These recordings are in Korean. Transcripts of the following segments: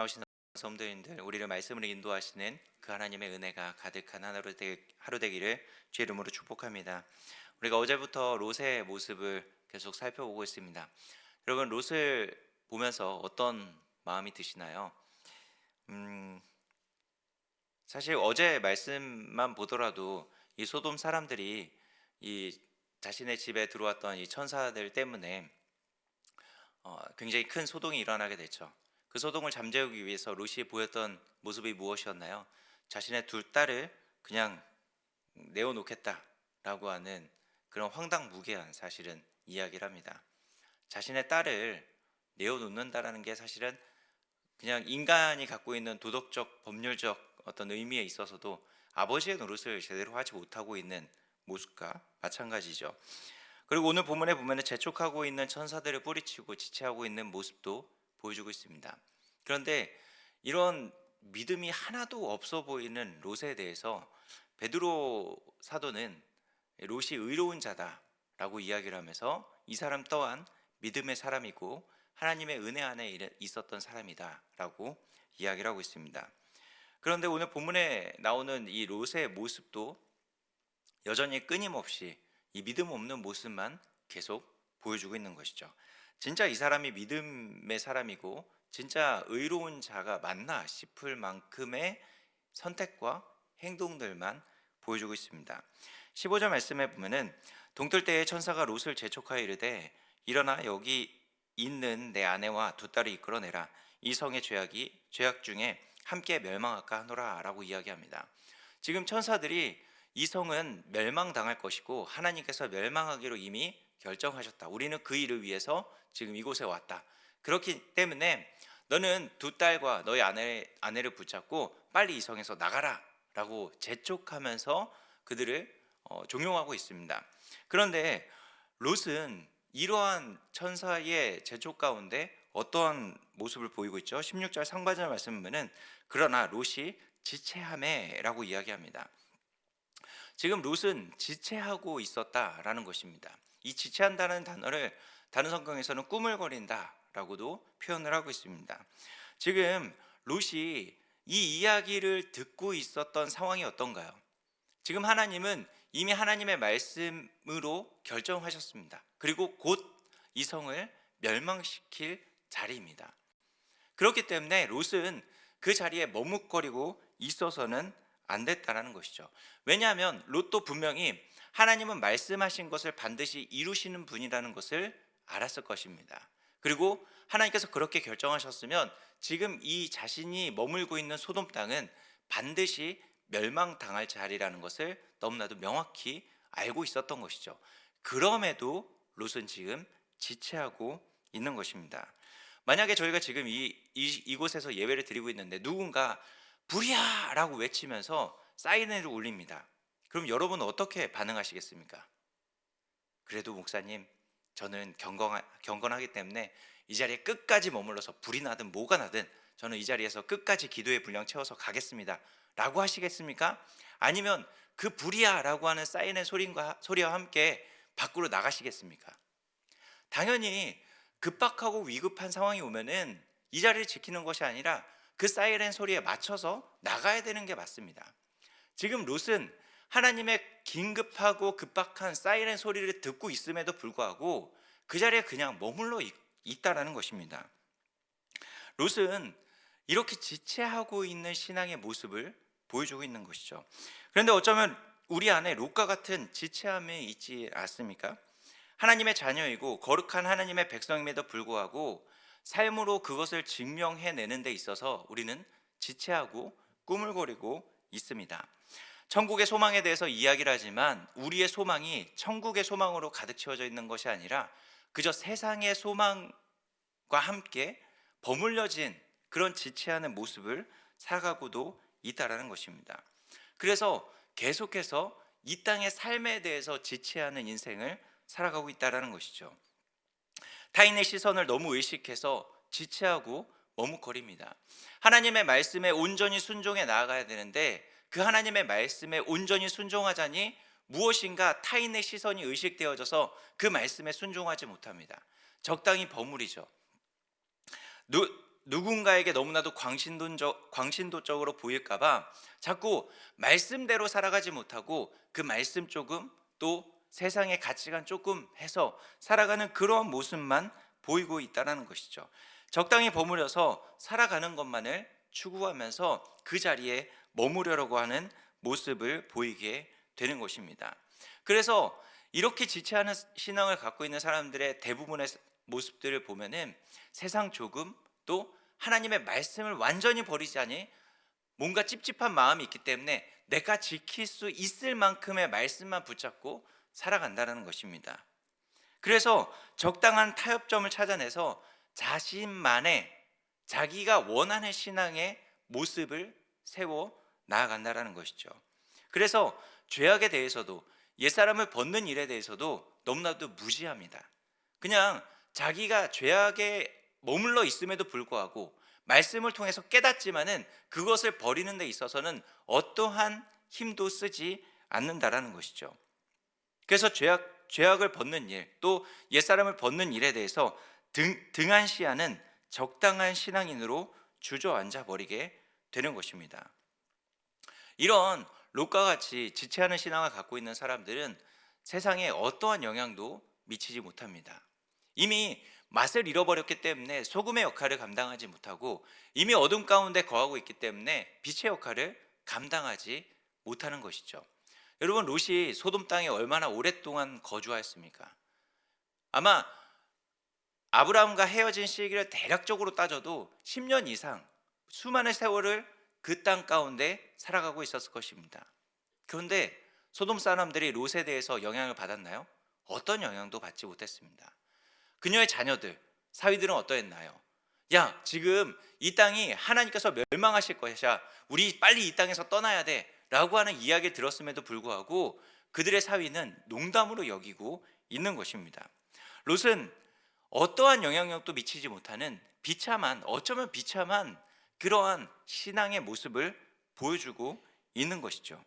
나오신 성도님들 우리를 말씀으로 인도하시는 그 하나님의 은혜가 가득한 하루, 되, 하루 되기를 주의 이름으로 축복합니다. 우리가 어제부터 롯의 모습을 계속 살펴보고 있습니다. 여러분 롯을 보면서 어떤 마음이 드시나요? 음, 사실 어제 말씀만 보더라도 이 소돔 사람들이 이 자신의 집에 들어왔던 이 천사들 때문에 어, 굉장히 큰 소동이 일어나게 됐죠. 그 소동을 잠재우기 위해서 롯이 보였던 모습이 무엇이었나요? 자신의 둘 딸을 그냥 내어놓겠다라고 하는 그런 황당무계한 사실은 이야기를 합니다. 자신의 딸을 내어놓는다라는 게 사실은 그냥 인간이 갖고 있는 도덕적 법률적 어떤 의미에 있어서도 아버지의 노릇을 제대로 하지 못하고 있는 모습과 마찬가지죠. 그리고 오늘 본문에 보면은 재촉하고 있는 천사들을 뿌리치고 지체하고 있는 모습도 보여주고 있습니다. 그런데 이런 믿음이 하나도 없어 보이는 롯에 대해서 베드로 사도는 롯이 의로운 자다라고 이야기를 하면서 이 사람 또한 믿음의 사람이고 하나님의 은혜 안에 있었던 사람이다라고 이야기를 하고 있습니다. 그런데 오늘 본문에 나오는 이 롯의 모습도 여전히 끊임없이 이 믿음 없는 모습만 계속 보여주고 있는 것이죠. 진짜 이 사람이 믿음의 사람이고 진짜 의로운 자가 맞나 싶을 만큼의 선택과 행동들만 보여주고 있습니다. 15절 말씀에 보면은 동틀 때에 천사가 롯을 재촉하여 이르되 일어나 여기 있는 내 아내와 두 딸을 이끌어내라 이 성의 죄악이 죄악 중에 함께 멸망할까 하노라라고 이야기합니다. 지금 천사들이 이 성은 멸망당할 것이고 하나님께서 멸망하기로 이미 결정하셨다. 우리는 그 일을 위해서 지금 이곳에 왔다. 그렇기 때문에 너는 두 딸과 너의 아내, 아내를 붙잡고 빨리 이 성에서 나가라 라고 재촉하면서 그들을 어, 종용하고 있습니다. 그런데 롯은 이러한 천사의 재촉 가운데 어떠한 모습을 보이고 있죠? 16절 상반절 말씀 보면은 그러나 롯이 지체함에라고 이야기합니다. 지금 롯은 지체하고 있었다라는 것입니다. 이 지체한다는 단어를 다른 성경에서는 꾸물거린다라고도 표현을 하고 있습니다. 지금 롯이 이 이야기를 듣고 있었던 상황이 어떤가요? 지금 하나님은 이미 하나님의 말씀으로 결정하셨습니다. 그리고 곧 이 성을 멸망시킬 자리입니다. 그렇기 때문에 롯은 그 자리에 머뭇거리고 있어서는 안 됐다라는 것이죠. 왜냐하면 롯도 분명히 하나님은 말씀하신 것을 반드시 이루시는 분이라는 것을 알았을 것입니다. 그리고 하나님께서 그렇게 결정하셨으면 지금 이 자신이 머물고 있는 소돔 땅은 반드시 멸망당할 자리라는 것을 너무나도 명확히 알고 있었던 것이죠. 그럼에도 롯은 지금 지체하고 있는 것입니다. 만약에 저희가 지금 이, 이 이곳에서 예배를 드리고 있는데 누군가 불이야라고 외치면서 사이렌을 울립니다. 그럼 여러분은 어떻게 반응하시겠습니까? 그래도 목사님, 저는 경건, 경건하기 때문에 이 자리에 끝까지 머물러서 불이 나든 뭐가 나든 저는 이 자리에서 끝까지 기도의 분량 채워서 가겠습니다. 라고 하시겠습니까? 아니면 그 불이야 라고 하는 사이렌 소리와, 소리와 함께 밖으로 나가시겠습니까? 당연히 급박하고 위급한 상황이 오면은 이 자리를 지키는 것이 아니라 그 사이렌 소리에 맞춰서 나가야 되는 게 맞습니다. 지금 롯은 하나님의 긴급하고 급박한 사이렌 소리를 듣고 있음에도 불구하고 그 자리에 그냥 머물러 있다라는 것입니다. 롯은 이렇게 지체하고 있는 신앙의 모습을 보여주고 있는 것이죠. 그런데 어쩌면 우리 안에 롯과 같은 지체함이 있지 않습니까? 하나님의 자녀이고 거룩한 하나님의 백성임에도 불구하고 삶으로 그것을 증명해내는 데 있어서 우리는 지체하고 꾸물거리고 있습니다. 천국의 소망에 대해서 이야기를 하지만 우리의 소망이 천국의 소망으로 가득 채워져 있는 것이 아니라 그저 세상의 소망과 함께 버물려진 그런 지체하는 모습을 살아가고도 있다라는 것입니다. 그래서 계속해서 이 땅의 삶에 대해서 지체하는 인생을 살아가고 있다라는 것이죠. 타인의 시선을 너무 의식해서 지체하고 머뭇거립니다. 하나님의 말씀에 온전히 순종해 나아가야 되는데 그 하나님의 말씀에 온전히 순종하자니 무엇인가 타인의 시선이 의식되어져서 그 말씀에 순종하지 못합니다. 적당히 버무리죠. 누군가에게 너무나도 광신도적, 광신도적으로 보일까봐 자꾸 말씀대로 살아가지 못하고 그 말씀 조금 또 세상의 가치관 조금 해서 살아가는 그런 모습만 보이고 있다는 것이죠. 적당히 버무려서 살아가는 것만을 추구하면서 그 자리에 머무르려고 하는 모습을 보이게 되는 것입니다. 그래서 이렇게 지체하는 신앙을 갖고 있는 사람들의 대부분의 모습들을 보면은 세상 조금 또 하나님의 말씀을 완전히 버리자니 뭔가 찝찝한 마음이 있기 때문에 내가 지킬 수 있을 만큼의 말씀만 붙잡고 살아간다는 것입니다. 그래서 적당한 타협점을 찾아내서 자신만의 자기가 원하는 신앙의 모습을 세워 나아간다라는 것이죠. 그래서 죄악에 대해서도 옛사람을 벗는 일에 대해서도 너무나도 무지합니다. 그냥 자기가 죄악에 머물러 있음에도 불구하고 말씀을 통해서 깨닫지만은 그것을 버리는 데 있어서는 어떠한 힘도 쓰지 않는다라는 것이죠. 그래서 죄악 죄악을 벗는 일, 또 옛사람을 벗는 일에 대해서 등, 등한시하는 적당한 신앙인으로 주저앉아 버리게 되는 것입니다. 이런 롯과 같이 지체하는 신앙을 갖고 있는 사람들은 세상에 어떠한 영향도 미치지 못합니다. 이미 맛을 잃어버렸기 때문에 소금의 역할을 감당하지 못하고 이미 어둠 가운데 거하고 있기 때문에 빛의 역할을 감당하지 못하는 것이죠. 여러분 롯이 소돔 땅에 얼마나 오랫동안 거주하였습니까? 아마 아브라함과 헤어진 시기를 대략적으로 따져도 10년 이상 수많은 세월을 그 땅 가운데 살아가고 있었을 것입니다. 그런데 소돔 사람들이 롯에 대해서 영향을 받았나요? 어떤 영향도 받지 못했습니다. 그녀의 자녀들, 사위들은 어떠했나요? 야, 지금 이 땅이 하나님께서 멸망하실 것이야. 우리 빨리 이 땅에서 떠나야 돼. 라고 하는 이야기를 들었음에도 불구하고 그들의 사위는 농담으로 여기고 있는 것입니다. 롯은 어떠한 영향력도 미치지 못하는 비참한, 어쩌면 비참한 그러한 신앙의 모습을 보여주고 있는 것이죠.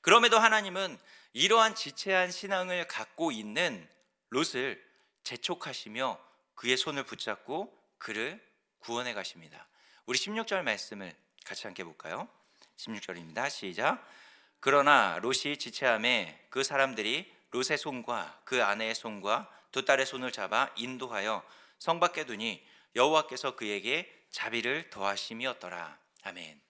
그럼에도 하나님은 이러한 지체한 신앙을 갖고 있는 롯을 재촉하시며 그의 손을 붙잡고 그를 구원해 가십니다. 우리 16절 말씀을 같이 함께 볼까요? 16절입니다. 시작. 그러나 롯이 지체함에 그 사람들이 롯의 손과 그 아내의 손과 두 딸의 손을 잡아 인도하여 성 밖에 두니 여호와께서 그에게 자비를 더하심이었더라. 아멘.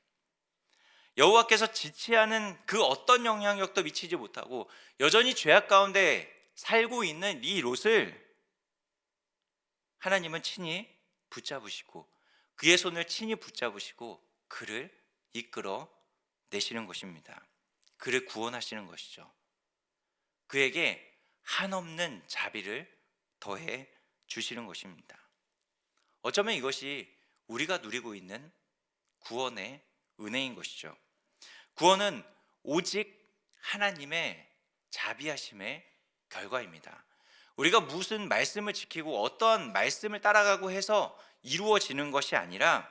여호와께서 지체하는 그 어떤 영향력도 미치지 못하고 여전히 죄악 가운데 살고 있는 이 롯을 하나님은 친히 붙잡으시고 그의 손을 친히 붙잡으시고 그를 이끌어 내시는 것입니다. 그를 구원하시는 것이죠. 그에게 한없는 자비를 더해 주시는 것입니다. 어쩌면 이것이 우리가 누리고 있는 구원의 은혜인 것이죠. 구원은 오직 하나님의 자비하심의 결과입니다. 우리가 무슨 말씀을 지키고 어떤 말씀을 따라가고 해서 이루어지는 것이 아니라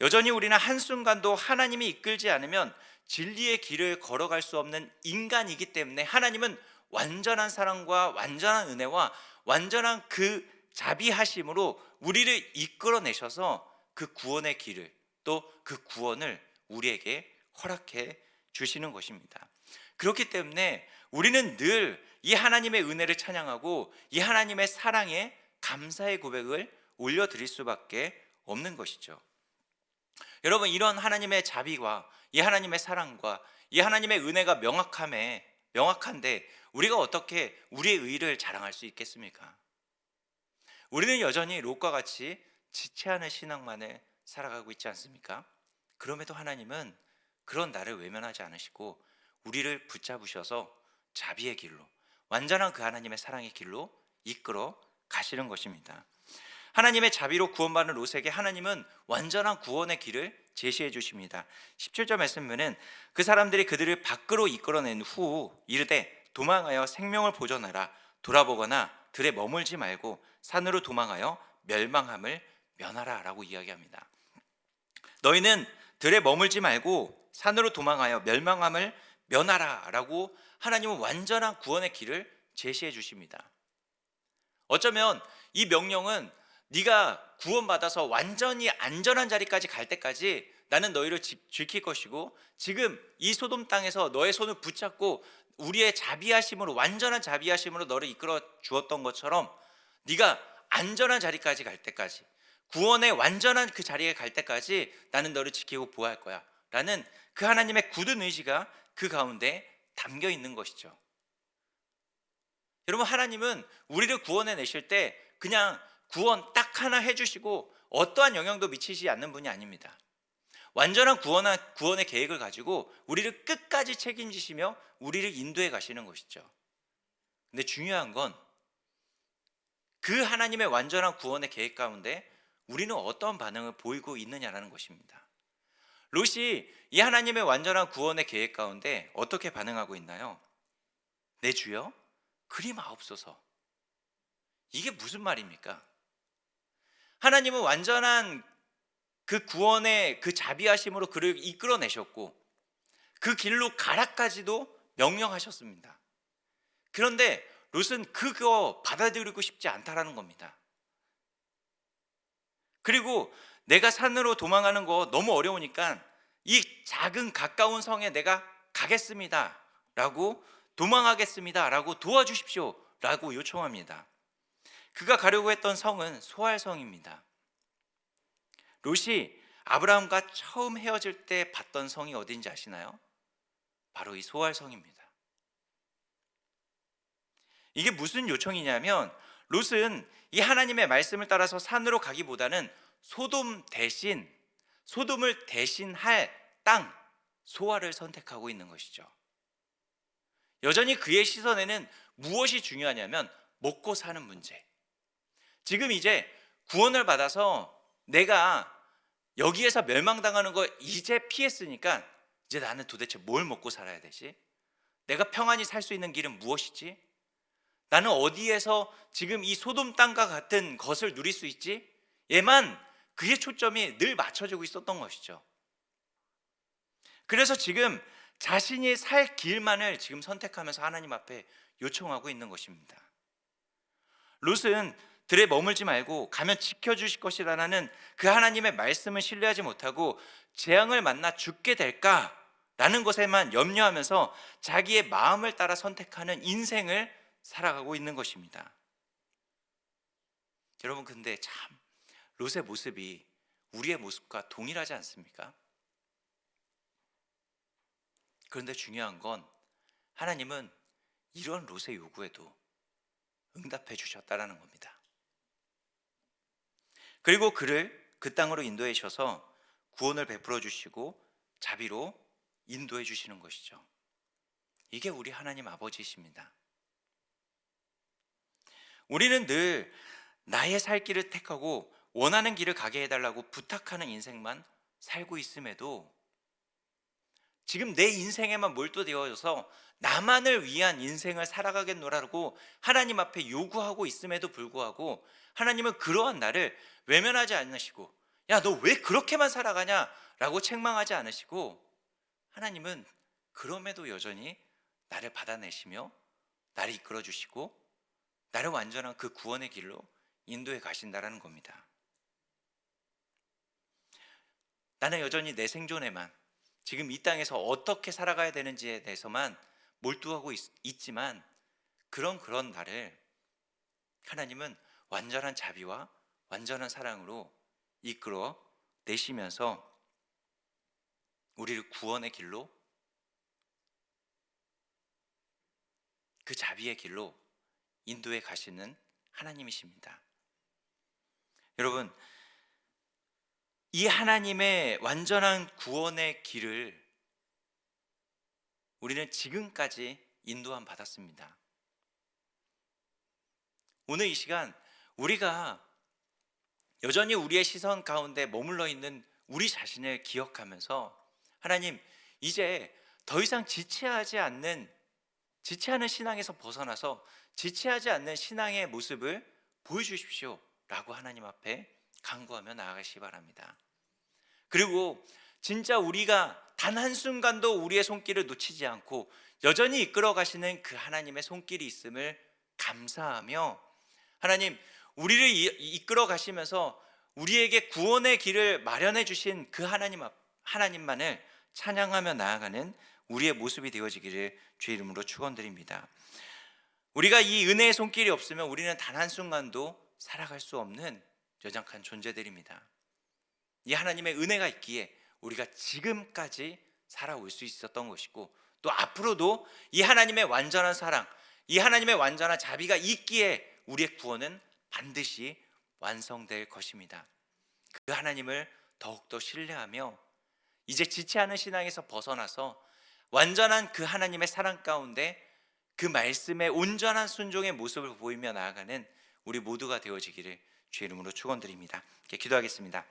여전히 우리는 한순간도 하나님이 이끌지 않으면 진리의 길을 걸어갈 수 없는 인간이기 때문에 하나님은 완전한 사랑과 완전한 은혜와 완전한 그 자비하심으로 우리를 이끌어내셔서 그 구원의 길을 또 그 구원을 우리에게 허락해 주시는 것입니다. 그렇기 때문에 우리는 늘 이 하나님의 은혜를 찬양하고 이 하나님의 사랑에 감사의 고백을 올려드릴 수밖에 없는 것이죠. 여러분 이런 하나님의 자비와 이 하나님의 사랑과 이 하나님의 은혜가 명확함에 명확한데 우리가 어떻게 우리의 의를 자랑할 수 있겠습니까? 우리는 여전히 롯과 같이 지체하는 신앙만을 살아가고 있지 않습니까? 그럼에도 하나님은 그런 나를 외면하지 않으시고 우리를 붙잡으셔서 자비의 길로 완전한 그 하나님의 사랑의 길로 이끌어 가시는 것입니다. 하나님의 자비로 구원받는 롯에게 하나님은 완전한 구원의 길을 제시해 주십니다. 17절 말씀 보면은 그 사람들이 그들을 밖으로 이끌어낸 후 이르되 도망하여 생명을 보존하라 돌아보거나 들에 머물지 말고 산으로 도망하여 멸망함을 면하라 라고 이야기합니다. 너희는 들에 머물지 말고 산으로 도망하여 멸망함을 면하라 라고 하나님은 완전한 구원의 길을 제시해 주십니다. 어쩌면 이 명령은 네가 구원받아서 완전히 안전한 자리까지 갈 때까지 나는 너희를 지, 지킬 것이고 지금 이 소돔 땅에서 너의 손을 붙잡고 우리의 자비하심으로 완전한 자비하심으로 너를 이끌어 주었던 것처럼 네가 안전한 자리까지 갈 때까지 구원의 완전한 그 자리에 갈 때까지 나는 너를 지키고 보호할 거야. 라는 그 하나님의 굳은 의지가 그 가운데 담겨 있는 것이죠. 여러분 하나님은 우리를 구원해 내실 때 그냥 구원 딱 하나 해주시고 어떠한 영향도 미치지 않는 분이 아닙니다. 완전한 구원한 구원의 계획을 가지고 우리를 끝까지 책임지시며 우리를 인도해 가시는 것이죠. 근데 중요한 건 그 하나님의 완전한 구원의 계획 가운데 우리는 어떤 반응을 보이고 있느냐라는 것입니다. 롯이 이 하나님의 완전한 구원의 계획 가운데 어떻게 반응하고 있나요? 내 주여 그리 마옵소서. 이게 무슨 말입니까? 하나님은 완전한 그 구원의 그 자비하심으로 그를 이끌어내셨고 그 길로 가라까지도 명령하셨습니다. 그런데 롯은 그거 받아들이고 싶지 않다라는 겁니다. 그리고 내가 산으로 도망가는 거 너무 어려우니까 이 작은 가까운 성에 내가 가겠습니다. 라고 도망하겠습니다. 라고 도와주십시오. 라고 요청합니다. 그가 가려고 했던 성은 소알성입니다. 롯이 아브라함과 처음 헤어질 때 봤던 성이 어딘지 아시나요? 바로 이 소알성입니다. 이게 무슨 요청이냐면 롯은 이 하나님의 말씀을 따라서 산으로 가기보다는 소돔 대신 소돔을 대신할 땅 소아를 선택하고 있는 것이죠. 여전히 그의 시선에는 무엇이 중요하냐면 먹고 사는 문제. 지금 이제 구원을 받아서 내가 여기에서 멸망당하는 거 이제 피했으니까 이제 나는 도대체 뭘 먹고 살아야 되지? 내가 평안히 살 수 있는 길은 무엇이지? 나는 어디에서 지금 이 소돔 땅과 같은 것을 누릴 수 있지? 얘만 그의 초점이 늘 맞춰지고 있었던 것이죠. 그래서 지금 자신이 살 길만을 지금 선택하면서 하나님 앞에 요청하고 있는 것입니다. 롯은 들에 머물지 말고 가면 지켜주실 것이라는 그 하나님의 말씀을 신뢰하지 못하고 재앙을 만나 죽게 될까라는 것에만 염려하면서 자기의 마음을 따라 선택하는 인생을 살아가고 있는 것입니다. 여러분 근데 참 롯의 모습이 우리의 모습과 동일하지 않습니까? 그런데 중요한 건 하나님은 이런 롯의 요구에도 응답해 주셨다라는 겁니다. 그리고 그를 그 땅으로 인도해 주셔서 구원을 베풀어 주시고 자비로 인도해 주시는 것이죠. 이게 우리 하나님 아버지이십니다. 우리는 늘 나의 살 길을 택하고 원하는 길을 가게 해달라고 부탁하는 인생만 살고 있음에도 지금 내 인생에만 몰두되어져서 나만을 위한 인생을 살아가겠노라고 하나님 앞에 요구하고 있음에도 불구하고 하나님은 그러한 나를 외면하지 않으시고 야 너 왜 그렇게만 살아가냐? 라고 책망하지 않으시고 하나님은 그럼에도 여전히 나를 받아내시며 나를 이끌어 주시고 나를 완전한 그 구원의 길로 인도해 가신다라는 겁니다. 나는 여전히 내 생존에만 지금 이 땅에서 어떻게 살아가야 되는지에 대해서만 몰두하고 있, 있지만 그런 그런 나를 하나님은 완전한 자비와 완전한 사랑으로 이끌어 내시면서 우리를 구원의 길로 그 자비의 길로 인도해 가시는 하나님이십니다. 여러분, 이 하나님의 완전한 구원의 길을 우리는 지금까지 인도함 받았습니다. 오늘 이 시간 우리가 여전히 우리의 시선 가운데 머물러 있는 우리 자신을 기억하면서 하나님 이제 더 이상 지체하지 않는 지체하는 신앙에서 벗어나서 지체하지 않는 신앙의 모습을 보여주십시오 라고 하나님 앞에 간구하며 나아가시 바랍니다. 그리고 진짜 우리가 단 한순간도 우리의 손길을 놓치지 않고 여전히 이끌어 가시는 그 하나님의 손길이 있음을 감사하며 하나님 우리를 이- 이끌어 가시면서 우리에게 구원의 길을 마련해 주신 그 하나님 앞 하나님만을 찬양하며 나아가는 우리의 모습이 되어지기를 주의 이름으로 축원드립니다. 우리가 이 은혜의 손길이 없으면 우리는 단 한순간도 살아갈 수 없는 여장한 존재들입니다. 이 하나님의 은혜가 있기에 우리가 지금까지 살아올 수 있었던 것이고 또 앞으로도 이 하나님의 완전한 사랑, 이 하나님의 완전한 자비가 있기에 우리의 구원은 반드시 완성될 것입니다. 그 하나님을 더욱더 신뢰하며 이제 않은 신앙에서 벗어나서 완전한 그 하나님의 사랑 가운데 그 말씀의 온전한 순종의 모습을 보이며 나아가는 우리 모두가 되어지기를 주의 이름으로 축원드립니다. 기도하겠습니다.